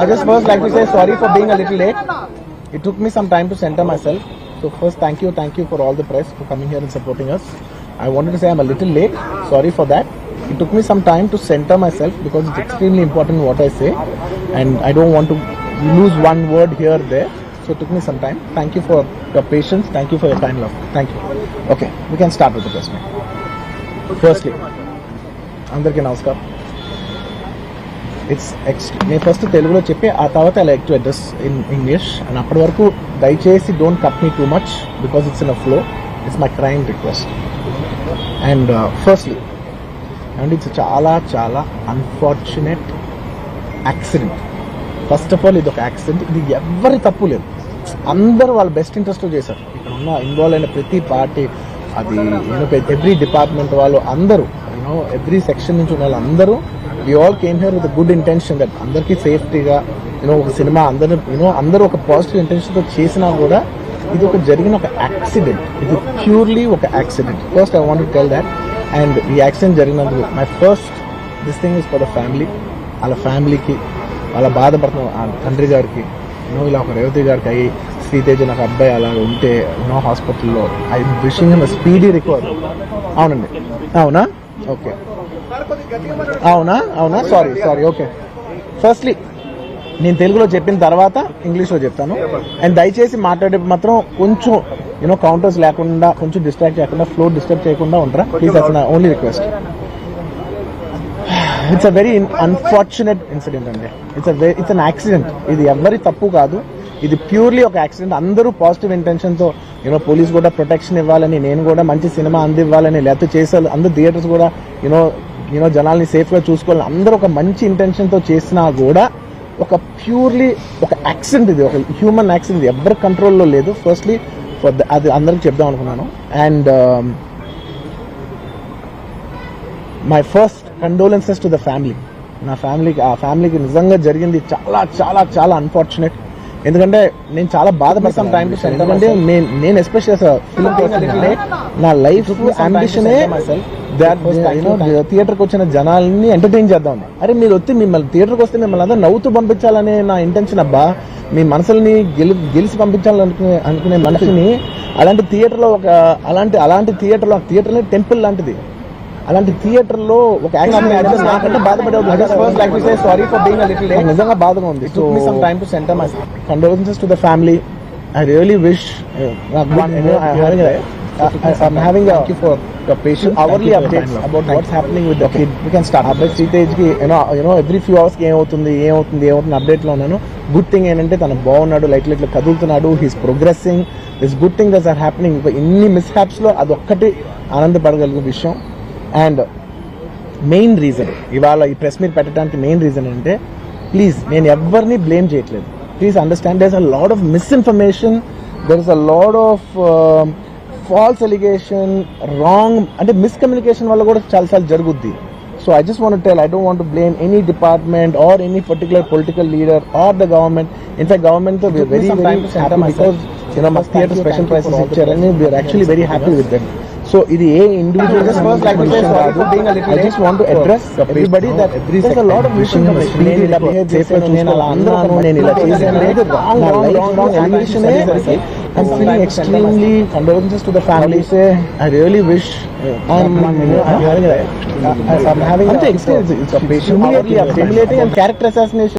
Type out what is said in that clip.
I just first like to say sorry for being a little late. It took me some time to center myself. So first, thank you, thank you for all the press for coming here and supporting us. I wanted to say I'm a little late. Sorry for that. It took me some time to center myself because it's extremely important what I say, and I don't want to lose one word here or there. So it took me some time. Thank you for your patience. Thank you for your kind love. Thank you. Okay, we can start with the press meet. Firstly, అందరికీ నమస్కారం it's X నేను first తెలుగులో చెప్పి ఆ తర్వాత I like to address in English and అప్పటి వరకు దయచేసి don't cut me too much because it's in a flow it's my crime request and firstly and it's చాలా చాలా unfortunate accident first of all ఇది ఒక యాక్సిడెంట్ ఇది ఎవరి తప్పు లేదు. అందరూ వాళ్ళ బెస్ట్ ఇంట్రెస్ట్ చేశారు. ఇక్కడ ఉన్న ఇన్వాల్వ్ అయిన ప్రతి పార్టీ అది ఎవ్రీ డిపార్ట్మెంట్ వాళ్ళు అందరూ యూనో ఎవ్రీ సెక్షన్ నుంచి ఉన్న వాళ్ళు అందరూ you all came here with good intention that అందరికీ సేఫ్టీగా యూనో ఒక సినిమా అందరూ యూనో అందరూ ఒక పాజిటివ్ ఇంటెన్షన్తో చేసినా కూడా ఇది ఒక జరిగిన ఒక యాక్సిడెంట్ ఇది ప్యూర్లీ ఒక accident first I want tell that and ఈ accident జరిగినందుకు my first this thing is for the family వాళ్ళ ఫ్యామిలీకి వాళ్ళ బాధపడుతున్న ఆ తండ్రి గారికి నో ఇలా ఒక రేవతి గారికి అయ్యి శ్రీతేజ నాకు అబ్బాయి అలా ఉంటే నో హాస్పిటల్లో ఐ విషింగ్ స్పీడీ రికవర్ అవునండి. అవునా? ఓకే. అవునా? అవునా? సారీ సారీ ఓకే ఫస్ట్లీ నేను తెలుగులో చెప్పిన తర్వాత ఇంగ్లీష్లో చెప్తాను. అండ్ దయచేసి మాట్లాడే మాత్రం కొంచెం యూనో కౌంటర్స్ లేకుండా కొంచెం డిస్ట్రాక్ట్ చేయకుండా ఫ్లో డిస్టర్బ్ చేయకుండా ఉంటారా ప్లీజ్ అస్ నా only request it's a very unfortunate incident అండి. ఇట్స్ ఇట్స్ అన్ యాక్సిడెంట్ ఇది ఎవరి తప్పు కాదు. ఇది ప్యూర్లీ ఒక యాక్సిడెంట్ అందరూ పాజిటివ్ ఇంటెన్షన్తో యూనో పోలీస్ కూడా ప్రొటెక్షన్ ఇవ్వాలని నేను కూడా మంచి సినిమా అందివ్వాలని లేకపోతే చేసే అందరు థియేటర్స్ కూడా యూనో యూనో జనాల్ని సేఫ్గా చూసుకోవాలని అందరూ ఒక మంచి ఇంటెన్షన్తో చేసినా కూడా ఒక ప్యూర్లీ ఒక యాక్సిడెంట్ ఇది ఒక హ్యూమన్ యాక్సిడెంట్ ఎవరి కంట్రోల్లో లేదు. ఫస్ట్లీ ఫర్ అది అందరికి చెప్దాం అనుకున్నాను. And my first condolences to the family నా ఫ్యామిలీకి ఆ ఫ్యామిలీకి నిజంగా జరిగింది చాలా చాలా చాలా అన్ఫార్చునేట్ ఎందుకంటే నేను చాలా బాధపడతాను. టైం ఎందుకంటే నేను నేను ఎస్పెషల్ ఫిల్మ్ నా లైఫ్ అంబిషనే థియేటర్కి వచ్చిన జనాల్ని ఎంటర్టైన్ చేద్దాం. అరే మీరు వచ్చి మిమ్మల్ని థియేటర్కి వస్తే మిమ్మల్ని అందరూ నవ్వుతూ పంపించాలనే నా ఇంటెన్షన్ అబ్బా. మీ మనసుల్ని గెలి గెలిచి పంపించాలనుకునే అనుకునే మనిషిని అలాంటి థియేటర్లో ఒక అలాంటి అలాంటి థియేటర్లో థియేటర్ని టెంపుల్ లాంటిది. అలాంటి థియేటర్లో ఒక నాకంటే బాధపడే సారీ ఫర్ బీయింగ్ లిటిల్ నిజంగా బాధగా ఉంది. Some time to centre my condolences to the family I really wish I'm having a for the patient hourly updates about what's happening with the kid. We can start. అబ్బాయి శ్రీతేజ్కి you know you know every few అవర్స్కి ఏమవుతుంది ఏమవుతుంది ఏమవుతుంది అప్డేట్లో ఉన్నాను. Good thing ఏంటంటే తను బాగున్నాడు light light కదులుతున్నాడు he's progressing this good thing thus are happening ఇన్ని మిస్ హ్యాప్స్లో అదొక్కటి ఆనందపడగలిగే విషయం. అండ్ మెయిన్ రీజన్ ఇవాళ ఈ ప్రెస్ మీట్ పెట్టడానికి మెయిన్ రీజన్ అంటే ప్లీజ్ నేను ఎవరిని బ్లేమ్ చేయట్లేదు. Please understand there is a lot of misinformation there is a lot of false allegation wrong అంటే మిస్కమ్యూనికేషన్ వల్ల కూడా చాలాసార్లు జరుగుద్ది. So I just want tell I don't want blame any department or any particular political leader or the government in fact government very very because you know మా theatre special prices ఇచ్చారని we are actually very happy with them so ఇది ఏ individual I just want address everybody that there lot of విషయం నేను ఇలా behave చేశాను నేను అలా అందరూ నేను ఇలా చేశాను అనేది wrong wrong wrong wrong allegation I'm feeling extremely condolences to the family. Say, I really wish I'm, I'm having a, I'm having a, it's a patient, humiliating and character assassination.